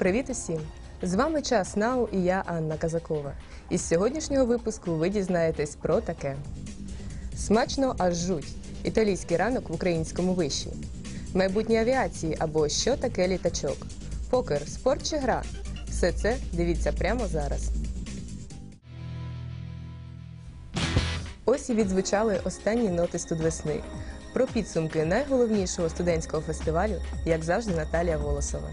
Привіт усім! З вами час Нау і я Анна Казакова. Із сьогоднішнього випуску ви дізнаєтесь про таке: смачно аж жуть. Італійський ранок в українському виші, майбутнє авіації або що таке літачок, покер, спорт чи гра. Все це дивіться прямо зараз. Ось і відзвучали останні ноти студвесни. Про підсумки найголовнішого студентського фестивалю, як завжди, Наталія Волосова.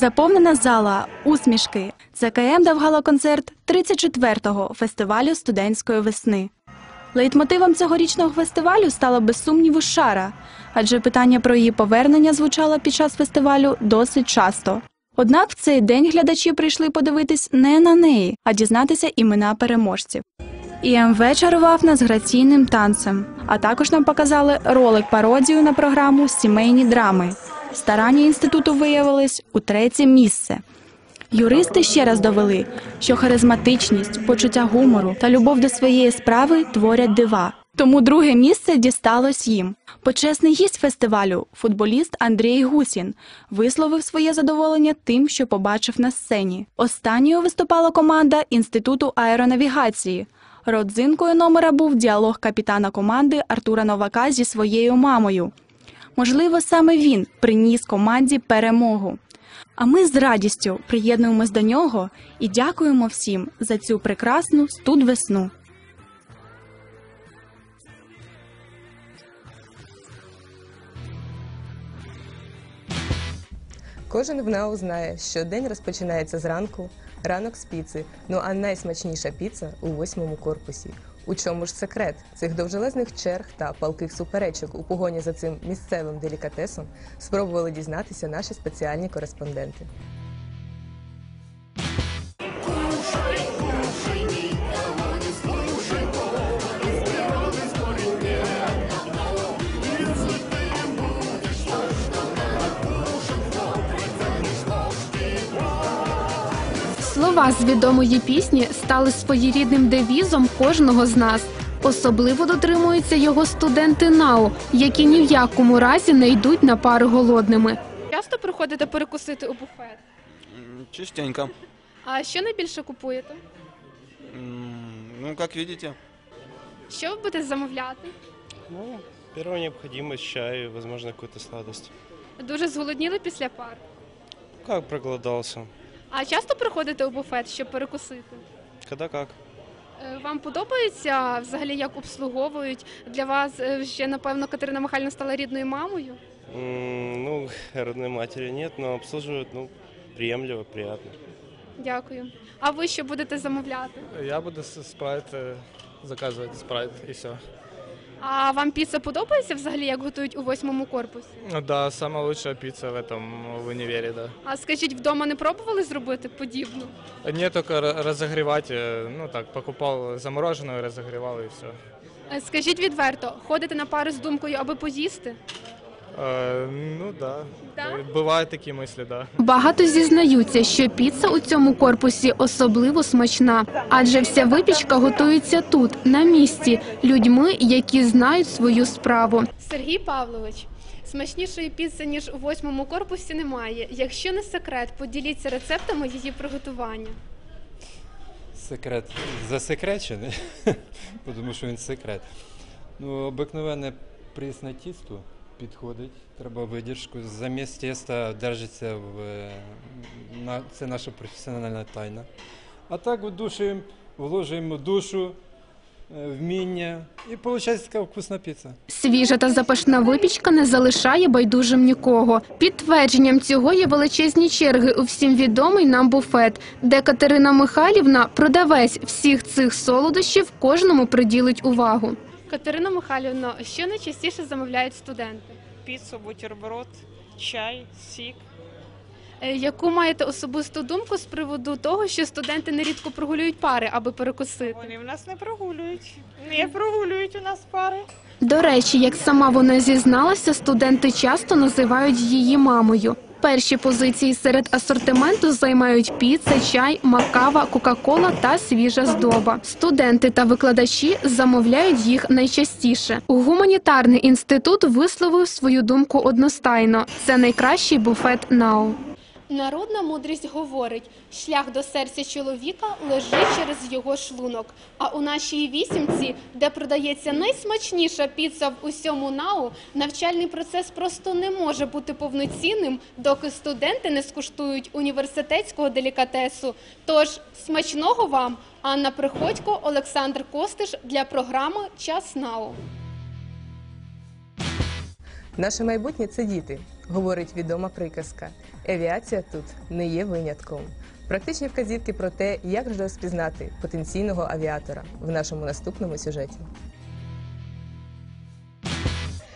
Заповнена зала, усмішки. ЦКМ дав гала-концерт 34-го фестивалю студентської весни. Лейтмотивом цьогорічного фестивалю стала без сумніву шара, адже питання про її повернення звучало під час фестивалю досить часто. Однак в цей день глядачі прийшли подивитись не на неї, а дізнатися імена переможців. ІМВ чарував нас граційним танцем, а також нам показали ролик пародію на програму Сімейні драми. Старання інституту виявились у третє місце. Юристи ще раз довели, що харизматичність, почуття гумору та любов до своєї справи творять дива. Тому друге місце дісталось їм. Почесний гість фестивалю, футболіст Андрій Гусін, висловив своє задоволення тим, що побачив на сцені. Останньою виступала команда Інституту аеронавігації. Родзинкою номера був діалог капітана команди Артура Новака зі своєю мамою. Можливо, саме він приніс команді перемогу. А ми з радістю приєднуємось до нього і дякуємо всім за цю прекрасну студвесну. Кожен в НАУ знає, що день розпочинається зранку, ранок з піци. Ну а найсмачніша піца у восьмому корпусі. У чому ж секрет цих довжелезних черг та палких суперечок у погоні за цим місцевим делікатесом спробували дізнатися наші спеціальні кореспонденти. Слова з відомої пісні стали своєрідним девізом кожного з нас. Особливо дотримуються його студенти НАУ, які ні в якому разі не йдуть на пари голодними. Часто приходите перекусити у буфет? Частенько. А що найбільше купуєте? Ну, как видите. Що ви будете замовляти? Ну, первая необходимость, чай, возможно, какую-то сладость. Дуже зголодніли після пар. Как проголодался? А часто приходите у буфет, щоб перекусити? Когда как? Е, Вам подобається взагалі, як обслуговують? Для вас е, ще, напевно, Катерина Михайлівна стала рідною мамою? М, Ну, родной матери нет, но обслуживают, ну, приемлемо, приятно. Дякую. А ви що будете замовляти? Я буду с- спрайт э, заказывать спрайт и все. А вам піца подобається взагалі, як готують у восьмому корпусі? Да, самая лучшая пицца в этом в универе, да. А скажіть, вдома не пробували зробити подібну? Не только ра- разогревать, э, ну так, покупал замороженную, разогревал и все. Е, Скажіть відверто, ходите на пари з думкою, аби поїсти? ну да. Да? Э, Бывают такие мысли, да. Багато зізнаються, що піца у цьому корпусі особливо смачна, адже вся випічка готується тут, на місці, людьми, які знають свою справу. Сергій Павлович, смачнішої піци, ніж у восьмому корпусі, немає. Якщо не секрет, поділіться рецептами її приготування. Секрет засекречений, бо тому що він секрет. Ну, обикновене прісне тісто підходить, треба видержку. Замість тіста держиться в е, на, це наша професіональна тайна. А так удушуємо, вложуємо душу, е, вміння і виходить така вкусна піца. Свіжа та запашна випічка не залишає байдужим нікого. Підтвердженням цього є величезні черги у всім відомий нам буфет, де Катерина Михайлівна, продавець всіх цих солодощів, кожному приділить увагу. Катерина Михайлівна, що найчастіше замовляють студенти? піцу, бутерброд, чай, сік. Е, Яку маєте особисту думку з приводу того, що студенти нерідко прогулюють пари, аби перекусити? Вони в нас не прогулюють. Не прогулюють у нас пари. До речі, як сама вона зізналася, студенти часто називають її мамою. Перші позиції серед асортименту займають піца, чай, макава, кока-кола та свіжа здоба. Студенти та викладачі замовляють їх найчастіше. Гуманітарний інститут висловив свою думку одностайно. Це найкращий буфет НАУ. Народна мудрість говорить, шлях до серця чоловіка лежить через його шлунок. А у нашій вісімці, де продається найсмачніша піца в усьому НАУ, навчальний процес просто не може бути повноцінним, доки студенти не скуштують університетського делікатесу. Тож смачного вам, Анна Приходько, Олександр Костиш для програми Час НАУ. Наше майбутнє це діти, говорить відома приказка. Авіація тут не є винятком. Практичні вказівки про те, як розпізнати потенційного авіатора в нашому наступному сюжеті.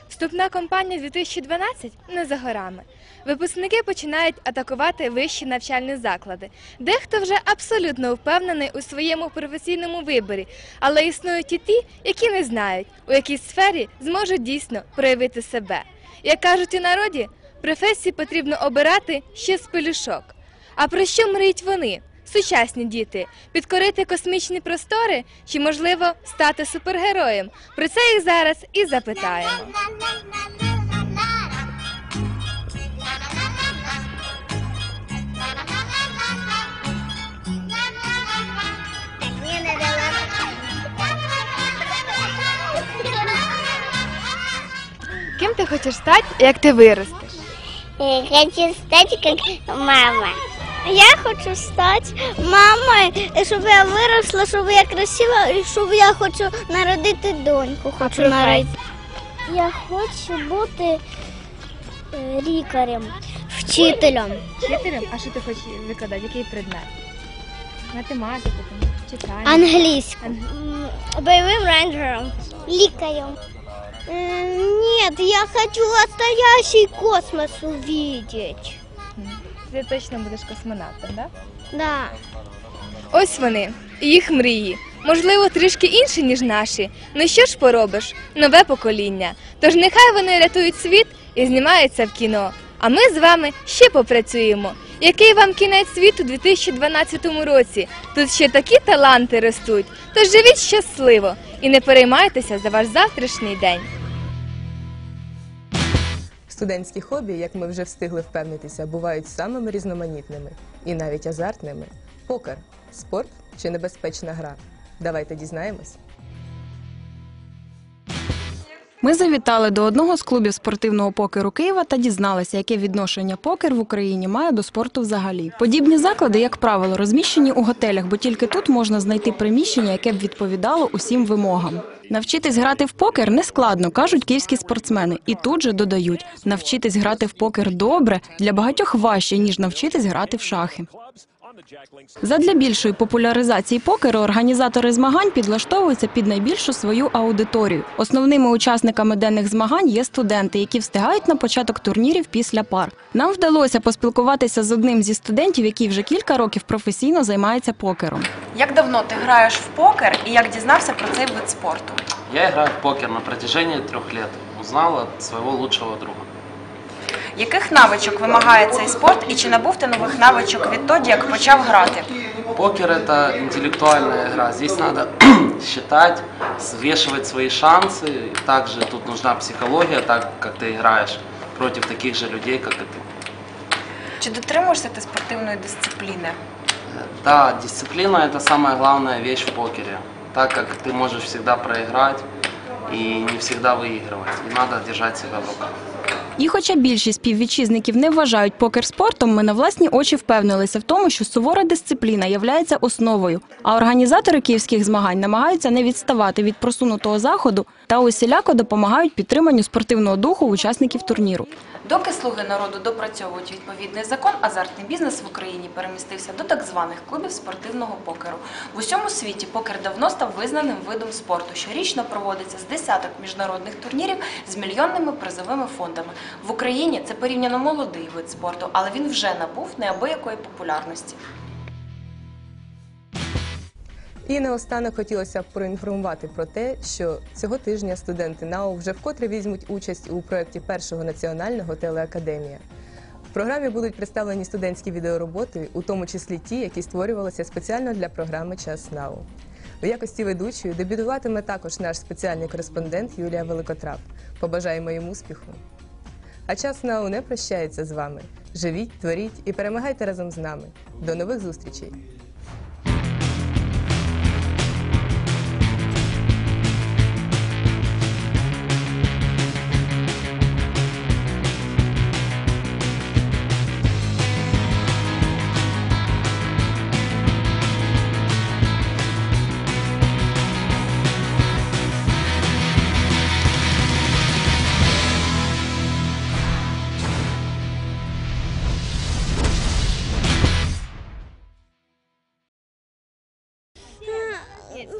Вступна кампанія 2012 не за горами. Випускники починають атакувати вищі навчальні заклади. Дехто вже абсолютно впевнений у своєму професійному виборі, але існують і ті, які не знають, у якій сфері зможуть дійсно проявити себе. Як кажуть у народі, професії потрібно обирати ще з пелюшок. А про що мріють вони? Сучасні діти підкорити космічні простори чи, можливо, стати супергероєм? Про це їх зараз і запитаємо. Ким ти хочеш стати, як ти виростеш? Хочу стать как мама. Я хочу стать мамой, щоб я виросла, щоб я красива, і щоб я хочу народити доньку. Хочу народити. Я хочу бути е, лікарем, вчителем. Вчителем? А що ти хочеш викладати? Який предмет? Математику, читання. Англійську. Бойовим рейнджером. Лікарем. Нет, я хочу настоящий космос увидеть. Ти точно будеш космонавтом, так? Да. Ось вони, їх мрії. Можливо, трішки інші, ніж наші. Ну що ж поробиш? Нове покоління. Тож нехай вони рятують світ і знімаються в кіно. А ми з вами ще попрацюємо. Який вам кінець світу у 2012 році? Тут ще такі таланти ростуть. Тож живіть щасливо і не переймайтеся за ваш завтрашній день. Студентські хобі, як ми вже встигли впевнитися, бувають самими різноманітними і навіть азартними. Покер спорт чи небезпечна гра? Давайте дізнаємось. Ми завітали до одного з клубів спортивного покеру Києва та дізналися, яке відношення покер в Україні має до спорту взагалі. Подібні заклади, як правило, розміщені у готелях, бо тільки тут можна знайти приміщення, яке б відповідало усім вимогам. Навчитись грати в покер не складно, кажуть київські спортсмени, і тут же додають: навчитись грати в покер добре для багатьох важче ніж навчитись грати в шахи. Задля більшої популяризації покеру організатори змагань підлаштовуються під найбільшу свою аудиторію. Основними учасниками денних змагань є студенти, які встигають на початок турнірів після пар. Нам вдалося поспілкуватися з одним зі студентів, який вже кілька років професійно займається покером. Як давно ти граєш в покер і як дізнався про цей вид спорту? Я играю в покер на протяжении трех лет. Узнал от своего лучшего друга Яких навичок вимагає цей спорт і чи набув ти нових навичок відтоді, як почав грати? Покер это интеллектуальная игра. Здесь надо считать, взвешивать свои шансы. Также тут нужна психология, так как ты играешь против таких же людей, как и ты. Чи дотримуєшся ти спортивної дисципліни? Да, дисциплина это самая главная вещь в покере, так как ты можешь всегда проиграть и не всегда выигрывать. И надо держать себя в руках. І хоча більшість співвітчизників не вважають покер спортом, ми на власні очі впевнилися в тому, що сувора дисципліна являється основою. А організатори київських змагань намагаються не відставати від просунутого заходу та усіляко допомагають підтриманню спортивного духу учасників турніру. Доки слуги народу допрацьовують відповідний закон, азартний бізнес в Україні перемістився до так званих клубів спортивного покеру. В усьому світі покер давно став визнаним видом спорту. Щорічно проводиться з десяток міжнародних турнірів з мільйонними призовими фондами. В Україні це порівняно молодий вид спорту, але він вже набув неабиякої популярності. І наостанок хотілося б проінформувати про те, що цього тижня студенти НАУ вже вкотре візьмуть участь у проєкті першого національного телеакадемія. В програмі будуть представлені студентські відеороботи, у тому числі ті, які створювалися спеціально для програми Час НАУ. У якості ведучої дебютуватиме також наш спеціальний кореспондент Юлія Великотрап. Побажаємо їм успіху. А час НАУ не прощається з вами. Живіть, творіть і перемагайте разом з нами. До нових зустрічей!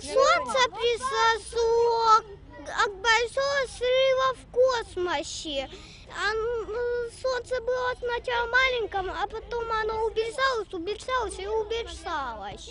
Солнце произошло от большого срыва в космосе. Оно- Солнце было сначала маленьким, а потом оно убежалось, убежалось и убежалось.